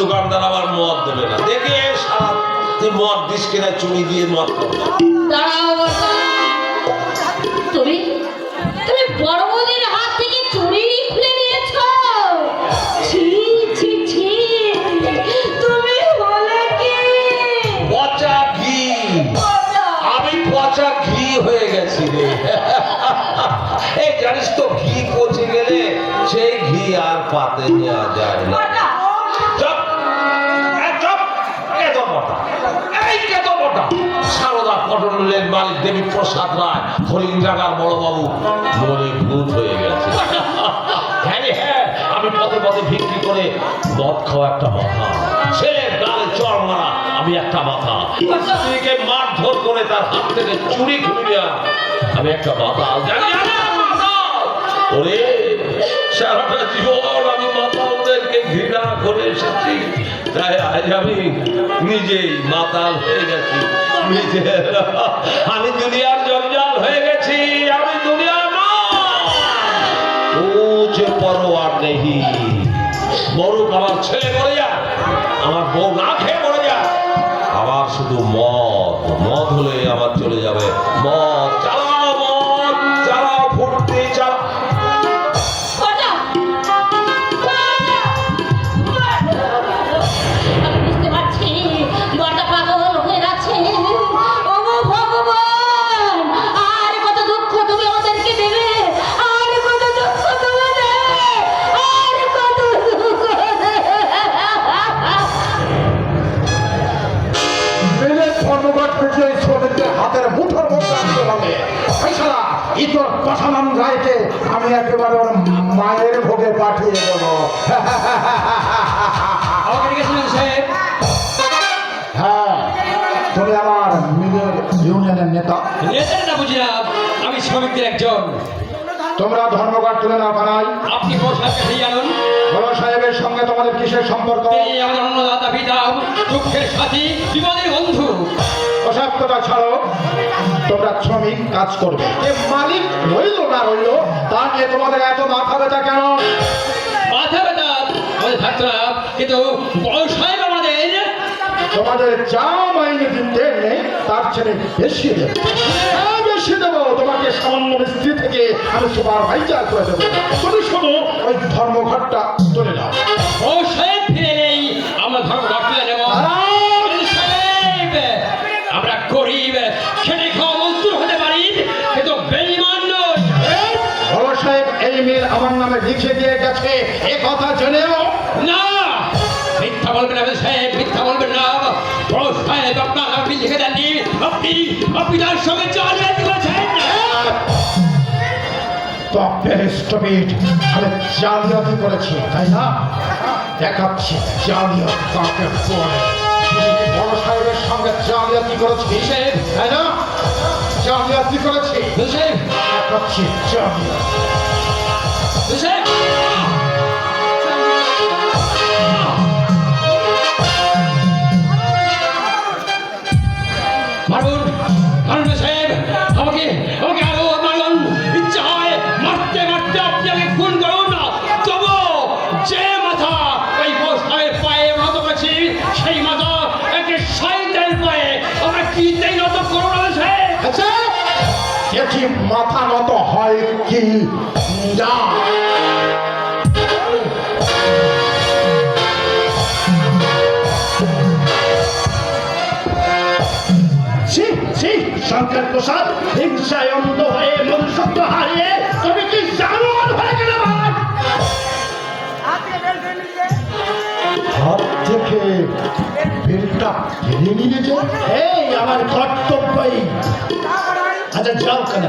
দোকানদার আবার মদ দেবে না। দেখে সারা মদ দিস কিনা চুনি দিয়ে মদ খাব। তুমি তুমি বড় হাত থেকে চুরি খুলে নিয়েছো। ছি ছি ছি। তুমি হলে কি? পচা ঘি। আমি পচা ঘি হয়ে গেছি রে। এই জানিস তো ঘি পচে গেলে সেই ঘি আর পাতে নেওয়া যায় দেবী প্রসাদ রায় হরিণডাঙ্গার বড়বাবু, মনে ভূত হয়ে গেছে। হ্যাঁ হ্যাঁ আমি পথে পথে বিক্রি করে মদ খাওয়া একটা মাথা। ছেলের গালে চড় মারা, আমি একটা মাথা। স্ত্রীকে মারধর করে তার হাত থেকে চুরি খুলে আমি একটা মাথা। ওরে, সারাটা জীবন আমি মাতালদেরকে ঘৃণা করে এসেছি। তাই আজ আমি নিজেই মাতাল হয়ে গেছি। আমি দুনিয়ার জঞ্জাল হয়ে গেছি, আমি দুনিয়ার ও যে পরোয়ার নেহি মরুক আমার ছেলে মরে যা আমার বউ না খেয়ে মরে যা আবার শুধু মদ মদ হলে আবার চলে যাবে। মদ চালাও। আমি একেবারে ওর মায়ের ভোগে পাঠিয়ে দেবো। হ্যাঁ তুমি আমার মিলের ইউনিয়নের নেতা। আমি শ্রমিকদের একজন। তোমরা ধর্মঘট তুলে না বানাই আপনি বড় সাহেবের সঙ্গে তোমাদের কিসের সম্পর্ক? আমাদের অন্নদাতা পিতা দুঃখের সাথী বিপদের বন্ধু। কথা ছাড়ো তোমরা শ্রমিক কাজ করবে। যে মালিক রইল না রইল তা নিয়ে তোমাদের এত মাথা ব্যথা কেন? মাথা ব্যথা আমাদের ছাত্ররা কিন্তু বড় সাহেব আমাদের। তোমাদের যা মাইনে দিতে নেই তার চেয়ে বেশি দেবো। বেশি দেবো তোমাকে সামান্য মিস্ত্রি থেকে আমি সুপারভাইজার করে দেবো। তুমি শুধু ওই ধর্মঘটটা তুলে নাও। লিখে দিয়ে গেছে এ কথা জেনেও না। মিথ্যা বলবেন না সাহেব মিথ্যা বলবেন না। বড় সাহেব আপনার আপনি লিখে দেননি। আপনি আপনি তার সঙ্গে আমি জালিয়াতি করেছি তাই না? দেখাচ্ছি জালিয়াতি কাকে পড়ে কি বড় সাহেবের সঙ্গে জালিয়াতি করেছি? তাই না? জালিয়াতি করেছি? দেখাচ্ছি জালিয়াতি। মাথা নত হয় কি? না। শঙ্কর প্রসাদ হিংসায় অন্ধ হয়ে মনুষ্যত্ব হারিয়ে তুমি কি জানোয়ার হয়ে গেলে ভাই হাত থেকে বেলটা কেড়ে এই আমার কর্তব্যই। আচ্ছা যাও খানা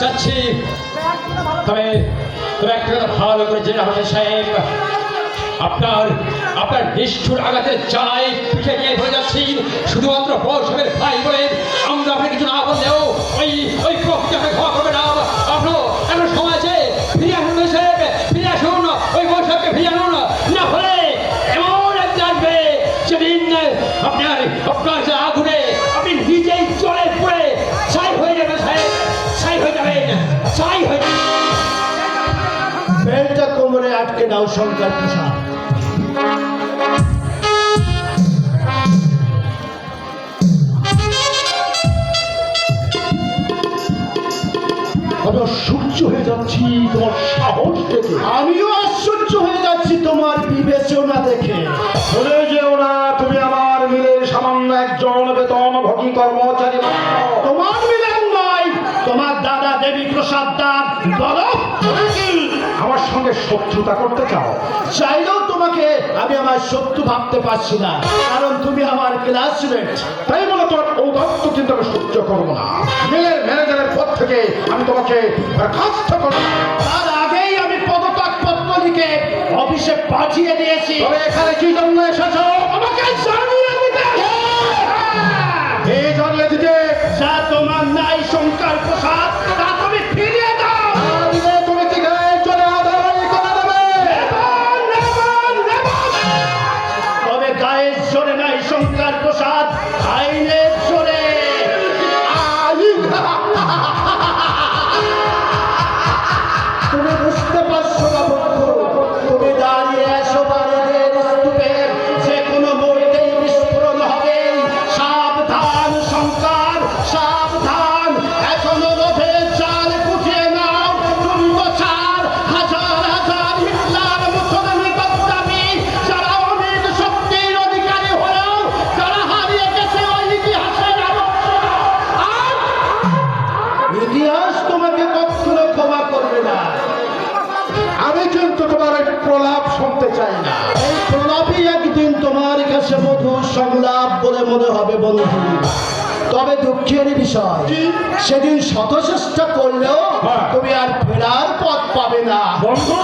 যাচ্ছি। তবে তবে একটা ভালো করে জেনে হবে সাহেব, আপনার আপনার নিষ্ঠুর আঘাতে চাই পিঠে নিয়ে হয়ে যাচ্ছি। শুধুমাত্র পৌরসভের ভাই বলে শঙ্কর প্রসাদ আমি অসহ্য হয়ে যাচ্ছি তোমার সাহস দেখে। আমিও আশ্চর্য হয়ে যাচ্ছি তোমার বিবেচনা দেখে। ভুলে যেও না তুমি আমার মিলের সামান্য একজন বেতন ভোগী কর্মচারী। সঙ্গে শত্রুতা করতে চাও। চাইলেও তোমাকে আমি আমার শত্রু ভাবতে পারছি না কারণ তুমি আমার ক্লাসমেট তাই বলে তোমার ঔদত্ত কিন্তু আমি সহ্য করব না। মিলের ম্যানেজারের পদ থেকে আমি তোমাকে বরখাস্ত করব। তার আগেই আমি পদত্যাগ পত্র লিখে অফিসে পাঠিয়ে দিয়েছি। তবে এখানে কি জন্য এসেছ? আমাকে জানিয়ে দিতে এই জানিয়ে দিতে? যা তোমার নাই শঙ্কর প্রসাদ তবে দুঃখের বিষয় সেদিন শত চেষ্টা করলেও হ্যাঁ। তুমি আর ফেরার পথ পাবে না বন্ধু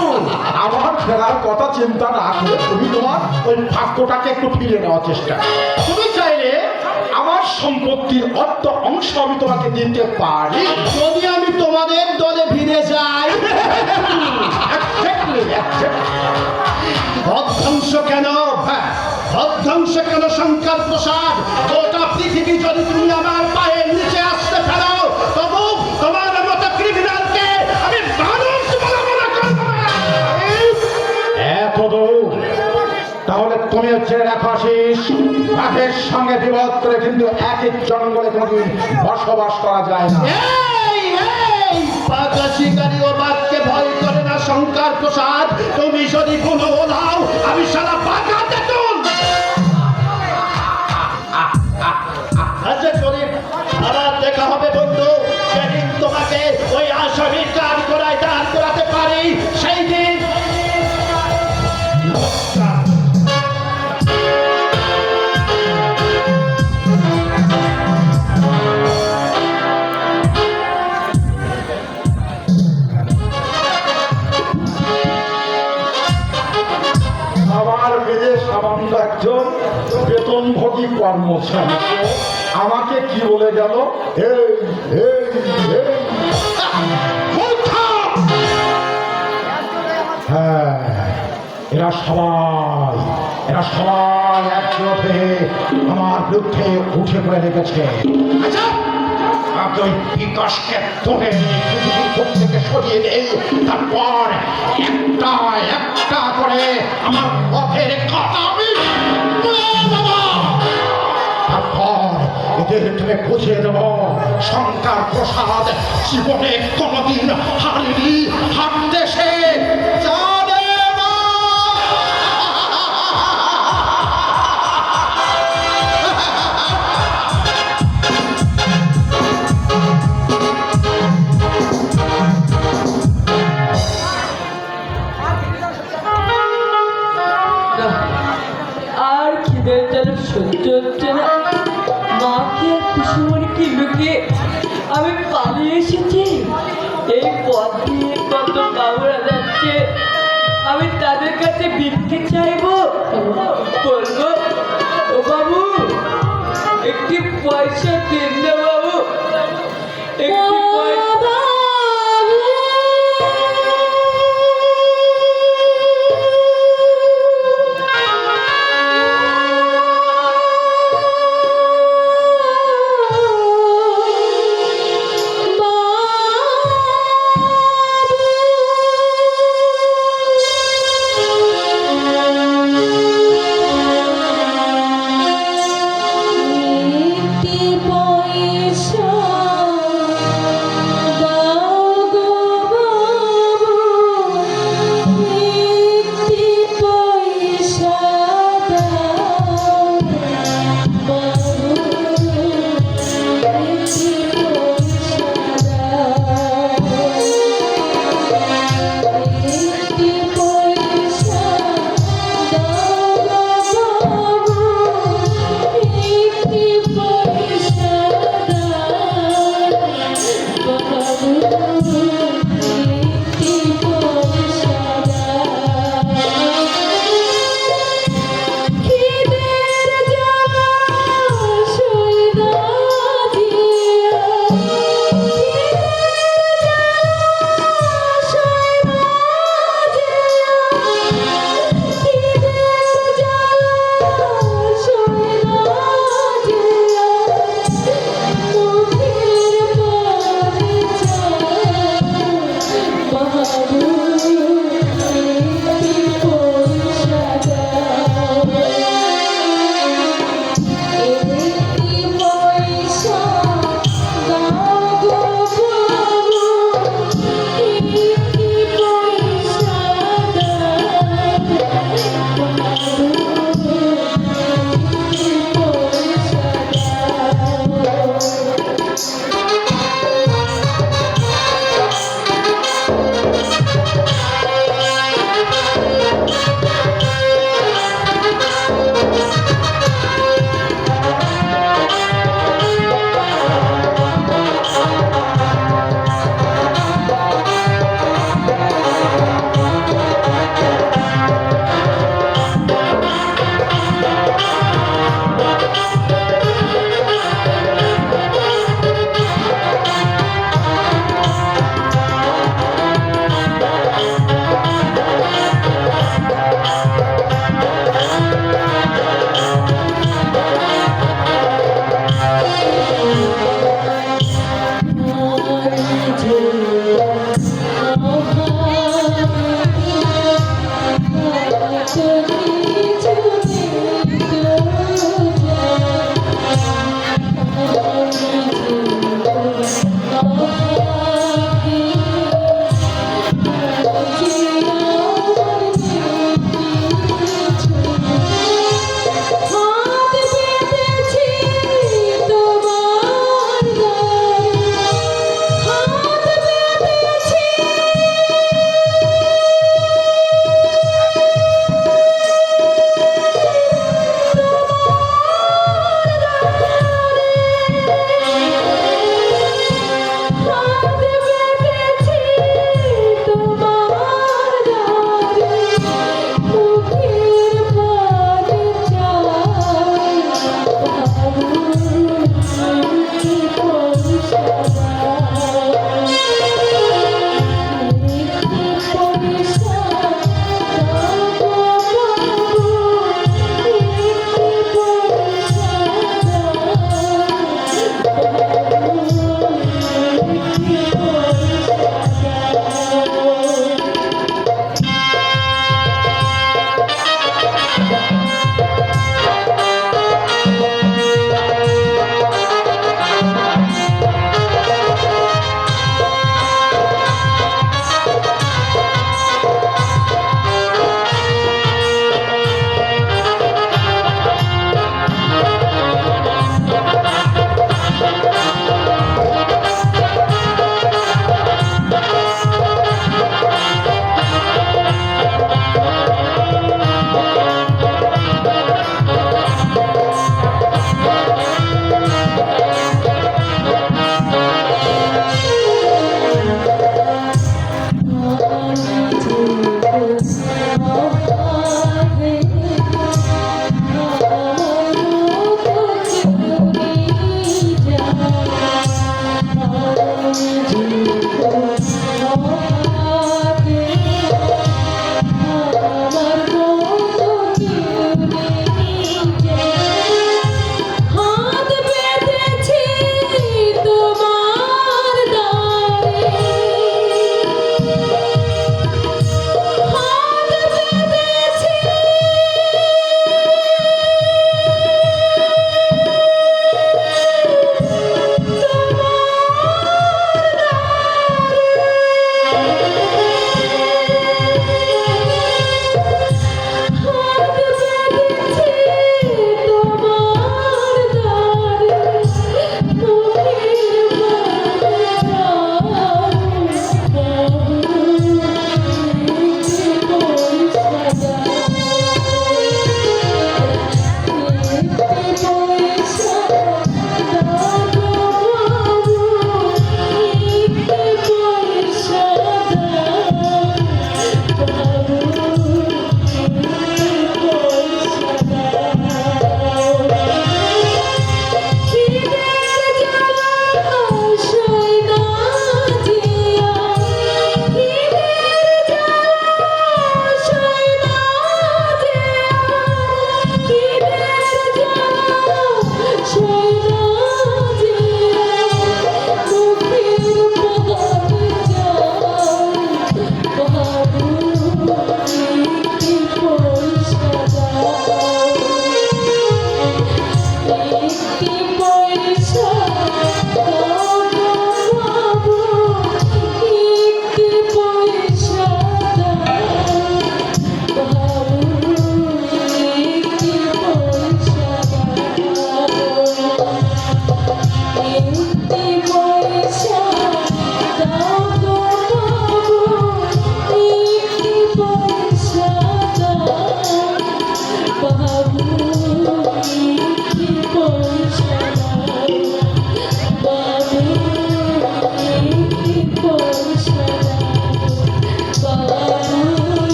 আমার ফেরার কথা চিন্তা না করে তুমি তোমার ওই ভাগ্যটাকে একটু ফিরে নেওয়ার চেষ্টা। তুমি চাইলে আমার সম্পত্তির অর্ধ অংশ আমি তোমাকে দিতে পারি যদি আমি তোমাদের দলে ফিরে যাই exactly. কেন হ্যাঁ, অধ্বংস কেন শঙ্কর প্রসাদ গোটা পৃথিবী যদি তুমি আমার পায়ের নিচে আসতে ফেলো তবু তোমার মতো ক্রিমিনালকে আমি মানুষ বলে মনে এত তাহলে তুমি জেনে রাখো আশিস বাঘের সঙ্গে বিবাদ করে কিন্তু একই জঙ্গলে কোনোদিন বসবাস করা যায় না। পাকা শিকারী ও বাঘকে ভয় করে না শঙ্কর প্রসাদ তুমি যদি কোনো ওলাও আমি সারা পাকা দেখা হবে সেদিন তোমাকে ওই করাতে সেই দিন বলে গেল। হ্যাঁ এরা সবাই এরা সবাই একজোট আমার বিরুদ্ধে উঠে পড়ে লেগেছে আচ্ছা তারপর একটা একটা করে আমার পথের কথা এদের বুঝে নেব শঙ্কর প্রসাদ জীবনে কোনোদিন হারিনি হারতে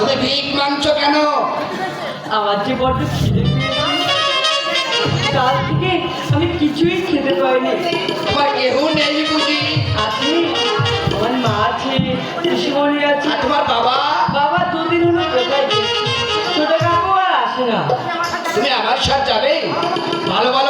তুমি ভিক কেন? আমার যে বড্ড খিদে কাল থেকে আমি কিছুই খেতে পাইনি তোমার কেহ নেই বুঝি। আছে আমার মা আছে পিসুমণি আছে। তোমার বাবা? বাবা দুদিন হলো কোথায় ছোট কাকু আর আসে না। তুমি আমার সাথে যাবে? ভালো ভালো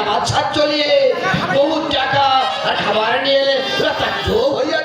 আমার সাথ চলিয়ে বহু টাকা আর খাবার নিয়ে এলে তার হইয়া